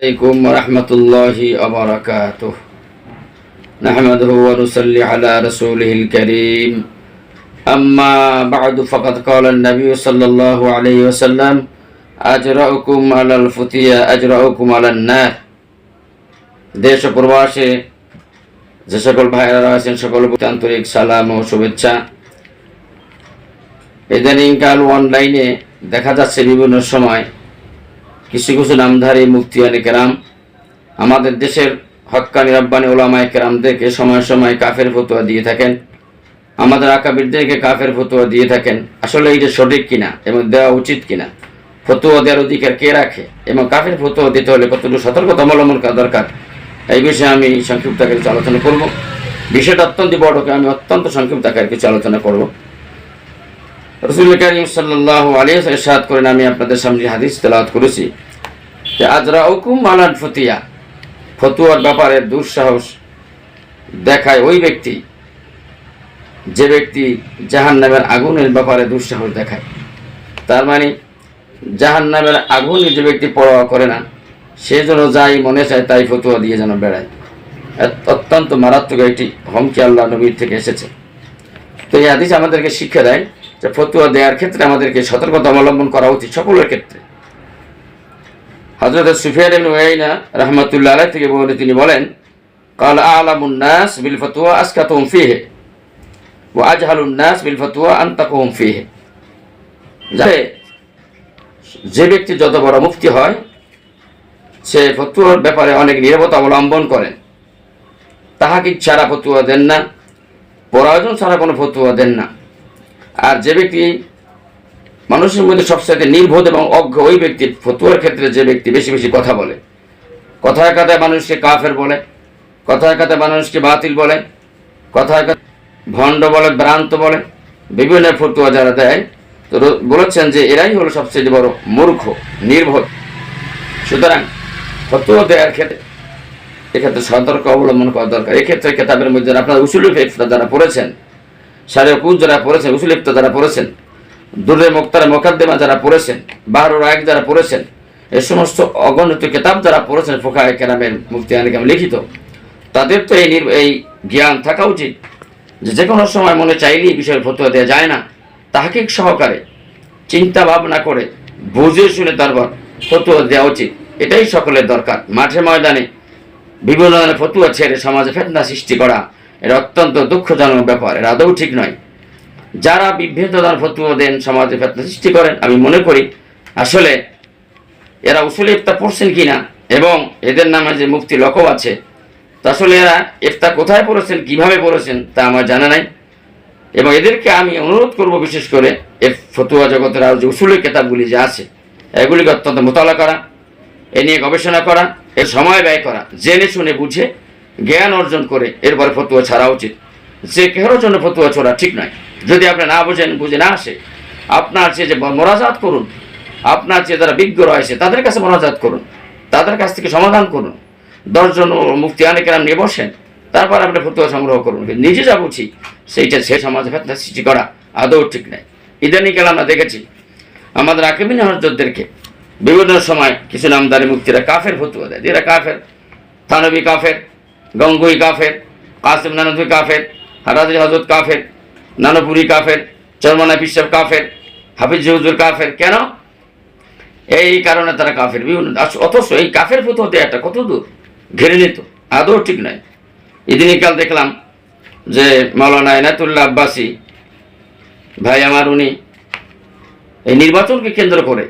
عليكم ورحمة الله وبركاته نحمده ونصلي على رسوله الكريم أما بعد فقد قال النبي صلى الله عليه وسلم أجرأكم على الفتية أجرأكم على النار দেশ ও প্রবাসে যে সকল ভাইয়েরা আছেন সকল প্রতি আন্তরিক সালাম ও শুভেচ্ছা ইদানিংকাল অনলাইনে দেখা যাচ্ছে বিভিন্ন সময় কিছু কিছু নামধারী মুফতিয়ানি কেরাম, আমাদের দেশের হক্কানি রব্বানি ওলামায় কেরামদেরকে সময় সময় কাফের ফতুয়া দিয়ে থাকেন, আমাদের আকাবিরদেরকে কাফের ফতুয়া দিয়ে থাকেন। আসলে এইটা সঠিক কিনা এবং দেওয়া উচিত কিনা? ফতুয়া দেওয়ার অধিকার কে রাখে এবং কাফের ফতুয়া দিতে হলে কতটুকু সতর্কতা অবলম্বন করা দরকার? এই বিষয়ে আমি সংক্ষিপ্ত আকারে আলোচনা করব। বিষয়টা অত্যন্ত বড়কে আমি অত্যন্ত সংক্ষিপ্ত আকারে কিছু আলোচনা করব। রসুল করিম সাল্লাহ আলী সাদ করেন, আমি আপনাদের সামনে হাদিস তেলাওয়াত করেছি। যে আজরা হুকুম মালান ফতিয়া, ফতুয়ার ব্যাপারে দুঃসাহস দেখায় ওই ব্যক্তি, যে ব্যক্তি জাহান নামের আগুনের ব্যাপারে দুঃসাহস দেখায়। তার মানে জাহান নামের আগুনে যে ব্যক্তি পরোয়া করে না, সে যেন যাই মনে চায় তাই ফতুয়া দিয়ে যেন বেড়ায়। অত্যন্ত মারাত্মক একটি হমকি আল্লাহ নবীর থেকে এসেছে। তো এই হাদিস আমাদেরকে শিক্ষা দেয় যে ফতুয়া দেওয়ার ক্ষেত্রে আমাদেরকে সতর্কতা অবলম্বন করা উচিত সকলের ক্ষেত্রে। হজরত সুফিয়ার ওয়াইনা রহমতুল্লাহ আলাই থেকে বলে তিনি বলেন, কাল আলামুন্নাস বিল ফতুয়া আসকাত ফিহে ও আজহালুন্নাস বিল ফতুয়া আন্তাক ফিহে। যাতে যে ব্যক্তি যত বড় মুক্তি হয়, সে ফতুয়ার ব্যাপারে অনেক নিরাপত্তা অবলম্বন করেন তাহাকে ছাড়া ফতুয়া দেন না, পরায়োজন ছাড়া কোনো ফতুয়া দেন না। আর যে ব্যক্তি মানুষের মধ্যে সবসাথে নির্বোধ এবং অজ্ঞ ওই ব্যক্তি ফতুয়ার ক্ষেত্রে যে ব্যক্তি বেশি বেশি কথা বলে। কথায় কথায় মানুষকে কাফের বলে, কথায় কথায় মানুষকে বাতিল বলে, কথায় কথায় ভণ্ড বলে, ভ্রান্ত বলে, বিভিন্ন ফতুয়া যারা দেয়, তো বলেছেন যে এরাই হলো সবচেয়ে বড় মূর্খ, নির্বোধ। সুতরাং ফতুয়া দেওয়ার ক্ষেত্রে, এক্ষেত্রে সতর্ক অবলম্বন করা দরকার। এক্ষেত্রে কেতাবের মধ্যে আপনারা উসুল যারা পড়েছেন সারে কুজ যারা পড়েছেন উসুল যারা পড়েছেন, দুর্রে মুক্তার মোকাদ্দেমা যারা পড়েছেন, বাহারুর রায়ক যারা পড়েছেন, এ সমস্ত অগণিত কেতাব যারা পড়েছেন ফোকা কেরামের মুক্তি আলিকাম লিখিত, তাদের তো এই এই জ্ঞান থাকা উচিত যে যে কোনো সময় মনে চাইলেই বিষয়ের ফতুয়া দেওয়া যায় না। তাহাকে সহকারে, চিন্তা ভাবনা করে, বুঝে শুনে তারপর ফতুয়া দেওয়া উচিত। এটাই সকলের দরকার। মাঠে ময়দানে বিভিন্ন ধরনের ফতুয়া ছেড়ে সমাজে ফেতনা সৃষ্টি করা এটা অত্যন্ত দুঃখজনক ব্যাপার, এটা আদৌ ঠিক নয়। যারা বিভ্রান্তদার ফতুয়া দেন, সমাজে ফেতনা সৃষ্টি করেন, আমি মনে করি, আসলে এরা উসুল ইফতা পড়ছেন কিনা এবং এদের নামে যে মুক্তি লকব আছে, তা আসলে এরা ইফতা কোথায় পড়েছেন, কীভাবে পড়েছেন, তা আমার জানা নাই। এবং এদেরকে আমি অনুরোধ করব বিশেষ করে, এ ফতুয়া জগতের আর যে উসুলের কেতাবগুলি যে আছে, এগুলিকে অত্যন্ত মোতালা করা, এ নিয়ে গবেষণা করা, এর সময় ব্যয় করা, জেনে শুনে বুঝে জ্ঞান অর্জন করে, এরপরে ফতুয়া ছাড়া উচিত। যে কেহর জন্য ফতুয়া ছড়া ঠিক নয়। যদি আপনি না বোঝেন, বুঝে না আসে, আপনার চেয়ে যে মরাজাত করুন, আপনার চেয়ে যারা বিজ্ঞ রয়েছে, তাদের কাছে মরাজাত করুন, তাদের কাছ থেকে সমাধান করুন। দশজন মুক্তি আনে কেরাম নিয়ে বসেন, তারপর আপনি ফতুয়া সংগ্রহ করুন। নিজে যা বুঝি, সেইটা সে সমাজ ফেতনা সৃষ্টি করা আদৌ ঠিক নয়। ইদানিং কাল আমরা দেখেছি, আমাদের আকিমিন হজরতদেরকে বিভিন্ন সময় কিছু নামদারি মুক্তিরা কাফের ফতুয়া দেয়। এরা কাফের, থানবী কাফের গঙ্গুই কাফের, কাসিম নানবী কাফের হারাজি হজরত কাফের, নানপুরি কাফের চরমানা পিসাব কাফের, হাফিজ হুজুর কাফের। কেন? এই কারণে তারা কাফের। বিভিন্ন অথচ এই কাফের ফতুয়া দেওয়াটা কত দূর? ঘেরে নিত। আদৌ ঠিক নয় ইদিনিকাল দেখলাম যে মাওলানা এনাতুল্লাহ আব্বাসী, ভাই আমার উনি, এই নির্বাচনকে কেন্দ্র করে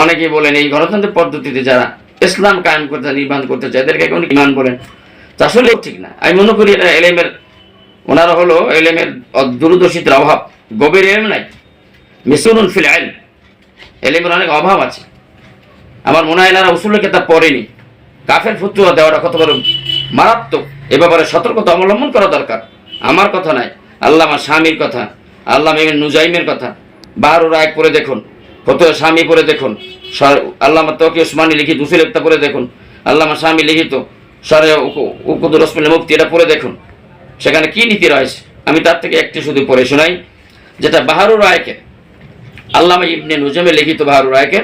অনেকে বলেন, এই গণতন্ত্র পদ্ধতিতে যারা ইসলাম কায়েম করতে, নির্মাণ করতে চায়, এদেরকে উনি ইমান বলেন। আসলে ঠিক না। আমি মনে করি এটা এলেমের ওনারা হলো এলেমের দূরদর্শিতার অভাব। গভীর এলেম নাই। মিসুরুন ফিল আইল। এলেমের অনেক অভাব আছে। আমার মনে হয় এনারা উসুলের কেতাব পড়েনি। কাফের ফুতুয়া দেওয়াটা কত বড় মারাত্মক। এ ব্যাপারে সতর্কতা অবলম্বন করা দরকার। আমার কথা নাই। আল্লাহ আমার স্বামীর কথা। আল্লাহ মেমের নুজাইমের কথা। বাহারু রায় পরে দেখুন। ফতুয়া স্বামী পরে দেখুন। আল্লাহ তকি ওসমানী লিখিত উসুল একটা পড়ে দেখুন। আল্লাহ স্বামী লিখিত। সরে উকুদুর রসমিল মুক্তি, এটা পড়ে দেখুন। সেখানে কি নীতি রয়েছে? আমি তার থেকে একটি শুধু পড়ে শোনাই, যেটা বাহারু রায়কে, আল্লামা ইবনে নুজমে লিখিত বাহারু রায়কে,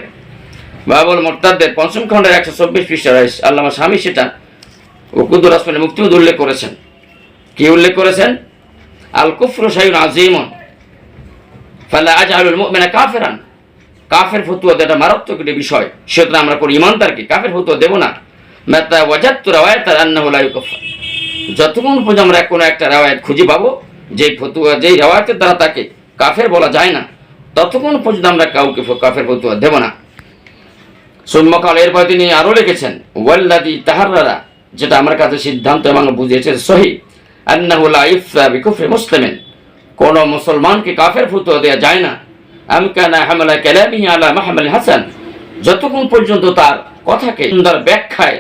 বাবুল মোর্তাদের পঞ্চম খণ্ডের একশো চব্বিশ পৃষ্ঠা রয়েছে। আল্লামা স্বামী সেটা উকুদুর আসমানের মুক্তিউদ উল্লেখ করেছেন। কি উল্লেখ করেছেন? আল কুফর সাইন আজিমন ফালা আজ আলুল মুমিনা কাফেরান। কাফের ফতুয়া এটা মারাত্মক একটি বিষয়। সেটা আমরা করি ইমানদারকে কাফের ফতুয়া দেব না। মেতা ওয়াজাত্তু রাওয়ায়াত লা ইউকাফফার যতক্ষণ পর্যন্ত আমরা কোনো একটা রাওয়ায়াত খুঁজে পাবো যে ফতুয়া, যেই রাওয়ায়াতের দ্বারা তাকে কাফের বলা যায় না, ততক্ষণ পর্যন্ত আমরা কাউকে কাফের ফতুয়া দেব না। সুম্মকাল এরপর তিনি আরও লিখেছেন ওয়াল্লাদি তাহাররা যেটা আমার কাছে সিদ্ধান্ত এবং বুঝিয়েছে সহি, আন্নাহু লা ইফতা বিকুফরি মুসলিমিন কোন মুসলমানকে কাফের ফতুয়া দেওয়া যায় না আমকানা হামলা কালামিহি আলা মাহমাল হাসান যতক্ষণ পর্যন্ত তার কথাকে সুন্দর ব্যাখ্যায়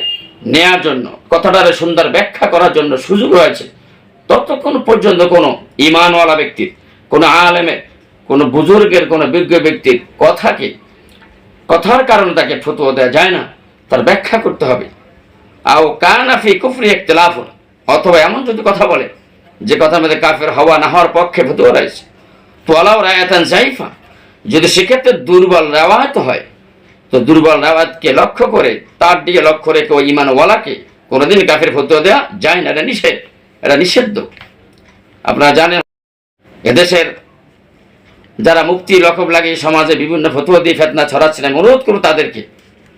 নেয়ার জন্য, কথাটার সুন্দর ব্যাখ্যা করার জন্য সুযোগ রয়েছে। ততক্ষণ পর্যন্ত কোনো ইমানওয়ালা ব্যক্তির, কোনো আলেমের, কোনো বুজুর্গের, কোনো বিজ্ঞ ব্যক্তির কথাকে, কথার কারণে তাকে ফতুয়া দেওয়া যায় না, তার ব্যাখ্যা করতে হবে। আও কানাফি কুফরি ইখতিলাফ অথবা এমন যদি কথা বলে, যে কথার মধ্যে কাফের হওয়া না হওয়ার পক্ষে ফতুয়া রয়েছে। তো আলাও রায়াতান জাইফা যদি সেক্ষেত্রে দুর্বল রেওয়ায়ত হয় তো দুর্বল রেওয়ায়তকে লক্ষ্য করে, তার দিকে লক্ষ্য রেখে ওই ইমানওয়ালাকে কোনোদিন কাফের ফতুয়া দেওয়া যায় না, এটা নিষেধ, এটা নিষিদ্ধ। আপনারা জানেন, এদেশের যারা মুক্তি লকব লাগিয়ে সমাজে বিভিন্ন ফতুয়া দিয়ে ফেতনা ছড়াচ্ছেন আমি অনুরোধ করব তাদেরকে,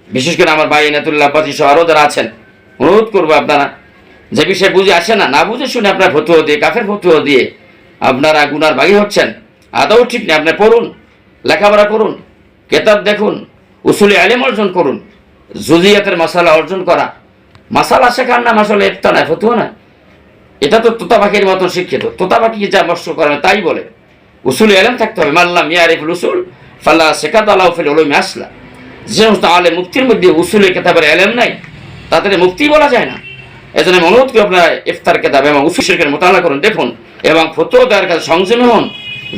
বিশেষ করে আমার ভাই এনাতুল্লাহ পাতি সহ আরও যারা আছেন, অনুরোধ করব আপনারা, যে বিষয়ে বুঝে আসে না না বুঝে শুনে আপনার ফতুয়া দিয়ে, কাফের ফতুয়া দিয়ে আপনারা গুনার বাগি হচ্ছেন। আদৌ ঠিক নেই আপনি পড়ুন, লেখাপড়া করুন, কেতাব দেখুন উসুলি আলিম অর্জন করুন জুজিয়াতের মশালা অর্জন করা। মাসালা শেখার নাম আসলে একটা নয়, ফতুয়া না এটা তো তোতা পাখির মতন শিক্ষিত। তোতা পাখি যা মস্ত করে তাই বলে। উসুল এলেম থাকতে হবে। মাল্লাম ইয়ারিফুল উসুল ফাল্লা শেখাত আল্লাহ ফিল ওলমে আসলা। যে সমস্ত আলে মুক্তির মধ্যে উসুলের কেতাবের এলেম নাই, তাদের মুক্তি বলা যায় না। এজন্য আমি অনুরোধ করি আপনারা ইফতার কেতাব এবং উসুল শিরকের মোতালা করুন, দেখুন এবং ফতুয়া দেওয়ার কাছে সংযমী হন।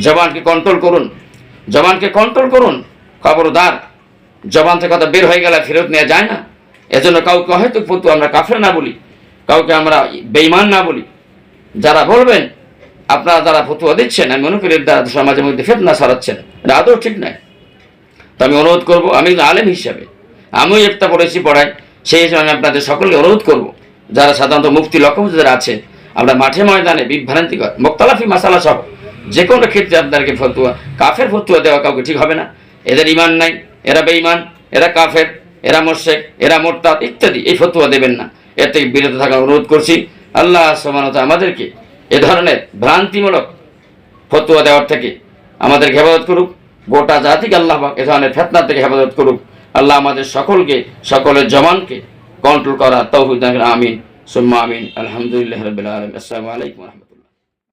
জবানকে কন্ট্রোল করুন। জবানকে কন্ট্রোল করুন। খবরদার। জবান থেকে কথা বের হয়ে গেলে ফেরত নেওয়া যায় না। এজন্য কাউকে হয়তো ফতু আমরা কাফের না বলি, কাউকে আমরা বেইমান না বলি। যারা বলবেন, আপনারা যারা ফতুয়া দিচ্ছেন, আমি মনে করি দ্বারা সমাজের মধ্যে ফেতনা ছড়াচ্ছেন এটা আদৌ ঠিক নয়। তো আমি অনুরোধ করব, আমি আলেম হিসাবে, আমিও একটা পড়েছি পড়াই সেই হিসেবে আমি আপনাদের সকলকে অনুরোধ করব, যারা সাধারণত মুক্তি লক্ষ্য যারা আছে, আমরা মাঠে ময়দানে বিভ্রান্তিকর মোক্তালাফি মাসালা সহ যে কোনো ক্ষেত্রে আপনাদেরকে ফতুয়া, কাফের ফতুয়া দেওয়া কাউকে ঠিক হবে না। এদের ইমান নাই। এরা বেঈমান, এরা কাফের, এরা মোর্শেক এরা মোরতাদ ইত্যাদি। এই ফতুয়া দেবেন না। এর থেকে বিরত থাকার অনুরোধ করছি। আল্লাহ সমানতা আমাদেরকে এ ধরনের ভ্রান্তিমূলক ফতুয়া দেওয়ার থেকে আমাদেরকে হেফাজত করুক। গোটা জাতিকে আল্লাহ এ ধরনের ফেতনা থেকে হেফাজত করুক। আল্লাহ আমাদের সকলকে, সকলের জমানকে কন্ট্রোল করা তৌহিদ আমিন। সুম্মা আমিন। আলহামদুলিল্লাহ রবিল আলম আসসালামু আলাইকুম